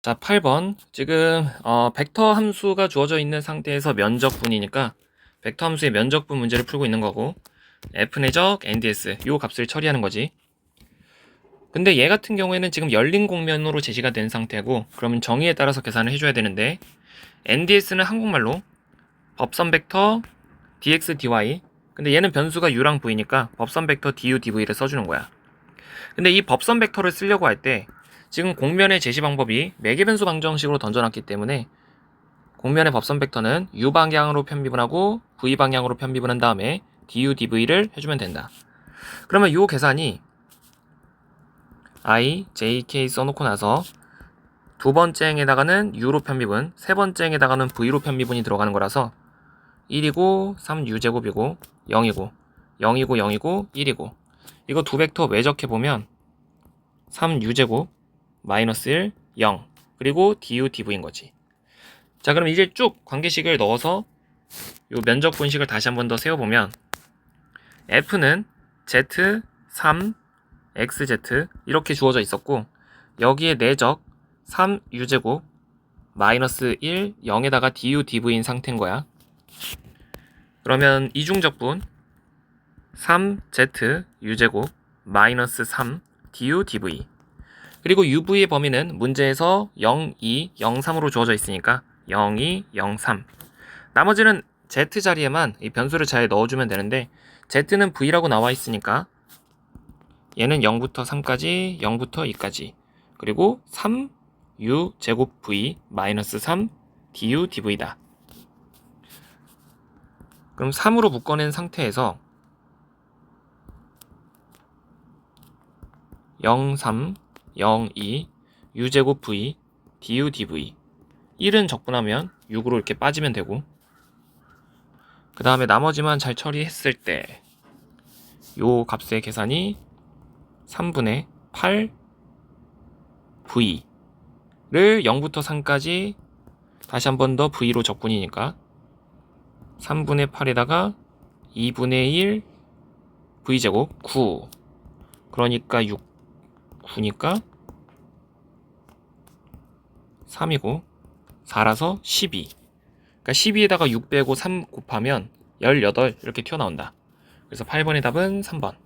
자, 8번. 지금 어, 벡터 함수가 주어져 있는 상태에서 면적분이니까 벡터 함수의 면적분 문제를 풀고 있는 거고 f 내적 nds 요 값을 처리하는 거지. 근데 얘 같은 경우에는 지금 열린 공면으로 제시가 된 상태고 그러면 정의에 따라서 계산을 해줘야 되는데 nds는 한국말로 법선 벡터 dx dy 근데 얘는 변수가 u랑 v니까 법선 벡터 du dv를 써주는 거야. 근데 이 법선 벡터를 쓰려고 할때 지금 공면의 제시 방법이 매개변수 방정식으로 던져놨기 때문에 공면의 법선 벡터는 u 방향으로 편미분 하고 v 방향으로 편미분 한 다음에 du dv를 해주면 된다. 그러면 이 계산이 i, j, k 써놓고 나서 두 번째 행에다가는 u로 편미분, 세 번째 행에다가는 v로 편미분이 들어가는 거라서 1이고 3u제곱이고 0이고 0이고 0이고 1이고 이거 두 벡터 외적해 보면 3u제곱 마이너스 1, 0 그리고 du dv인 거지. 자 그럼 이제 쭉 관계식을 넣어서 요 면적 분식을 다시 한 번 더 세워보면 f는 z 3 xz 이렇게 주어져 있었고 여기에 내적 3u제곱 마이너스 1 0에다가 du dv인 상태인 거야. 그러면 이중적분 3z u제곱 마이너스 3 du dv 그리고 uv의 범위는 문제에서 0, 2, 0, 3으로 주어져 있으니까 0, 2, 0, 3 나머지는 z 자리에만 이 변수를 잘 넣어주면 되는데 z는 v라고 나와 있으니까 얘는 0부터 3까지 0부터 2까지. 그리고 3 u 제곱 v 마이너스 3 du dv다. 그럼 3으로 묶어낸 상태에서 0, 3, 0, 2, u제곱 v, du dv 1은 적분하면 6으로 이렇게 빠지면 되고. 그 다음에 나머지만 잘 처리했을 때 요 값의 계산이 3분의 8 v를 0부터 3까지 다시 한 번 더 v로 적분이니까 3분의 8에다가 2분의 1 v제곱 9 그러니까 6 9니까 3이고 4라서 12 그러니까 12에다가 6 빼고 3 곱하면 18 이렇게 튀어나온다. 그래서 8번의 답은 3번